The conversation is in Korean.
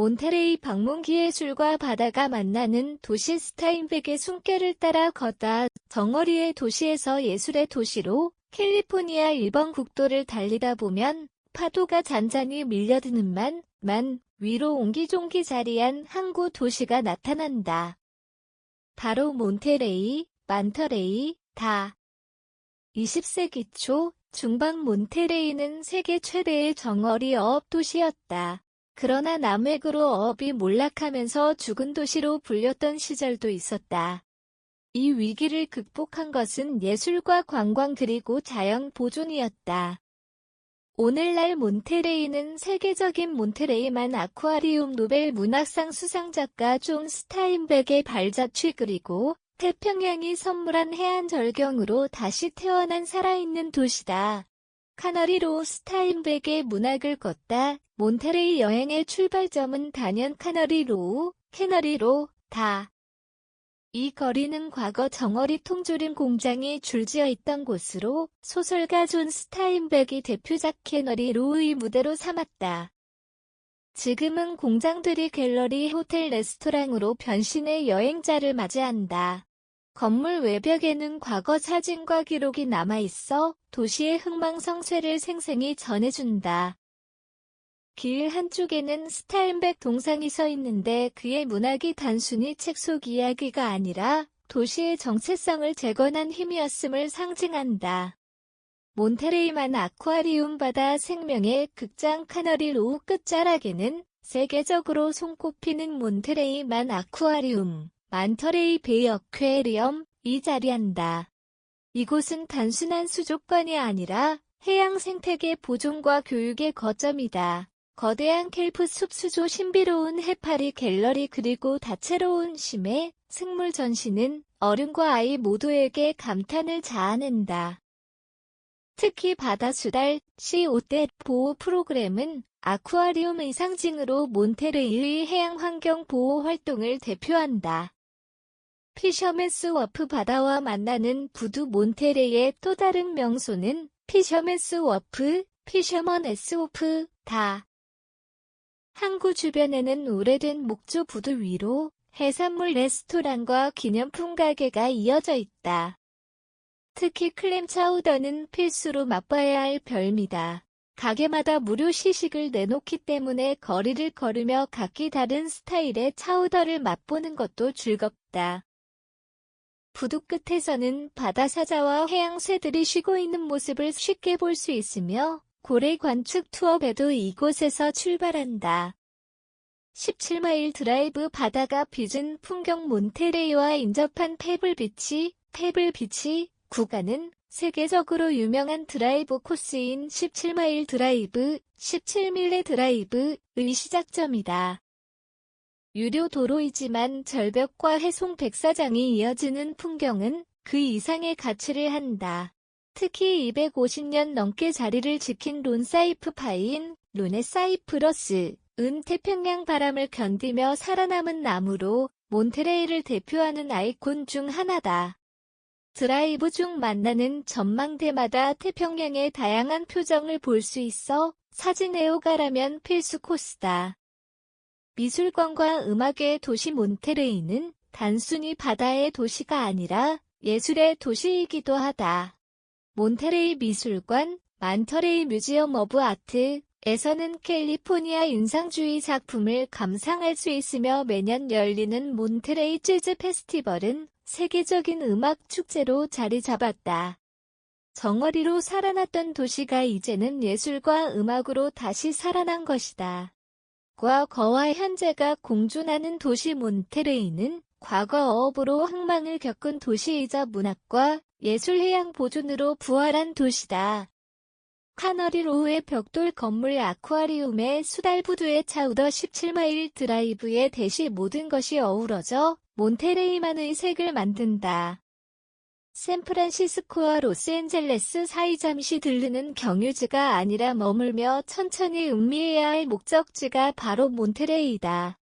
몬테레이 방문기 예술과 바다가 만나는 도시 스타인백의 숨결을 따라 걷다 정어리의 도시에서 예술의 도시로 캘리포니아 1번 국도를 달리다 보면 파도가 잔잔히 밀려드는 만, 만 위로 옹기종기 자리한 항구 도시가 나타난다. 바로 몬테레이, 만터레이, 다. 20세기 초 중반 몬테레이는 세계 최대의 정어리 어업 도시였다. 그러나 남획으로 어업이 몰락하면서 죽은 도시로 불렸던 시절도 있었다. 이 위기를 극복한 것은 예술과 관광 그리고 자연 보존이었다. 오늘날 몬테레이는 세계적인 몬테레이만 아쿠아리움 노벨 문학상 수상작가 존 스타인백의 발자취 그리고 태평양이 선물한 해안 절경으로 다시 태어난 살아있는 도시다. 카너리로 스타인백의 문학을 걷다 몬테레이 여행의 출발점은 단연 카너리로우, 캐너리로, 다. 이 거리는 과거 정어리 통조림 공장이 줄지어 있던 곳으로 소설가 존 스타인백이 대표작 캐너리 로우의 무대로 삼았다. 지금은 공장들이 갤러리, 호텔, 레스토랑으로 변신해 여행자를 맞이한다. 건물 외벽에는 과거 사진과 기록이 남아있어 도시의 흥망성쇠를 생생히 전해준다. 길 한쪽에는 스타인백 동상이 서 있는데 그의 문학이 단순히 책 속 이야기가 아니라 도시의 정체성을 재건한 힘이었음을 상징한다. 몬테레이만 아쿠아리움 바다 생명의 극장 카너리 로우 끝자락에는 세계적으로 손꼽히는 몬테레이만 아쿠아리움, 만터레이 베이 어퀘리엄, 이 자리한다. 이곳은 단순한 수족관이 아니라 해양 생태계 보존과 교육의 거점이다. 거대한 켈프 숲 수조 신비로운 해파리 갤러리 그리고 다채로운 심해, 생물 전시는 어른과 아이 모두에게 감탄을 자아낸다. 특히 바다 수달, C5대 보호 프로그램은 아쿠아리움의 상징으로 몬테르이의 해양 환경 보호 활동을 대표한다. 피셔맨스 워프 바다와 만나는 부두 몬테레의 또 다른 명소는 피셔맨스 워프, 피셔먼 에스오프, 다. 항구 주변에는 오래된 목조 부두 위로 해산물 레스토랑과 기념품 가게가 이어져 있다. 특히 클램 차우더는 필수로 맛봐야 할 별미다. 가게마다 무료 시식을 내놓기 때문에 거리를 걸으며 각기 다른 스타일의 차우더를 맛보는 것도 즐겁다. 부두 끝에서는 바다 사자와 해양 새들이 쉬고 있는 모습을 쉽게 볼 수 있으며 고래 관측 투어 배도 이곳에서 출발한다. 17마일 드라이브 바다가 빚은 풍경 몬테레이와 인접한 페블비치, 페블비치 구간은 세계적으로 유명한 드라이브 코스인 17마일 드라이브, 17밀레 드라이브의 시작점이다. 유료 도로이지만 절벽과 해송 백사장이 이어지는 풍경은 그 이상의 가치를 한다. 특히 250년 넘게 자리를 지킨 론사이프 파인, 루네사이프러스, 은 태평양 바람을 견디며 살아남은 나무로 몬테레이를 대표하는 아이콘 중 하나다. 드라이브 중 만나는 전망대마다 태평양의 다양한 표정을 볼 수 있어 사진 애호가라면 필수 코스다. 미술관과 음악의 도시 몬테레이는 단순히 바다의 도시가 아니라 예술의 도시이기도 하다. 몬테레이 미술관, 만터레이 뮤지엄 오브 아트, 에서는 캘리포니아 인상주의 작품을 감상할 수 있으며 매년 열리는 몬테레이 재즈 페스티벌은 세계적인 음악 축제로 자리 잡았다. 정어리로 살아났던 도시가 이제는 예술과 음악으로 다시 살아난 것이다. 과 거와 현재가 공존하는 도시 몬테레이는 과거 어업으로 흥망을 겪은 도시이자 문학과 예술 해양 보존으로 부활한 도시다. 카너리 로우의 벽돌 건물 아쿠아리움의 수달부두의 차우더 17마일 드라이브의 대시 모든 것이 어우러져 몬테레이만의 색을 만든다. 샌프란시스코와 로스앤젤레스 사이 잠시 들르는 경유지가 아니라 머물며 천천히 음미해야 할 목적지가 바로 몬테레이다.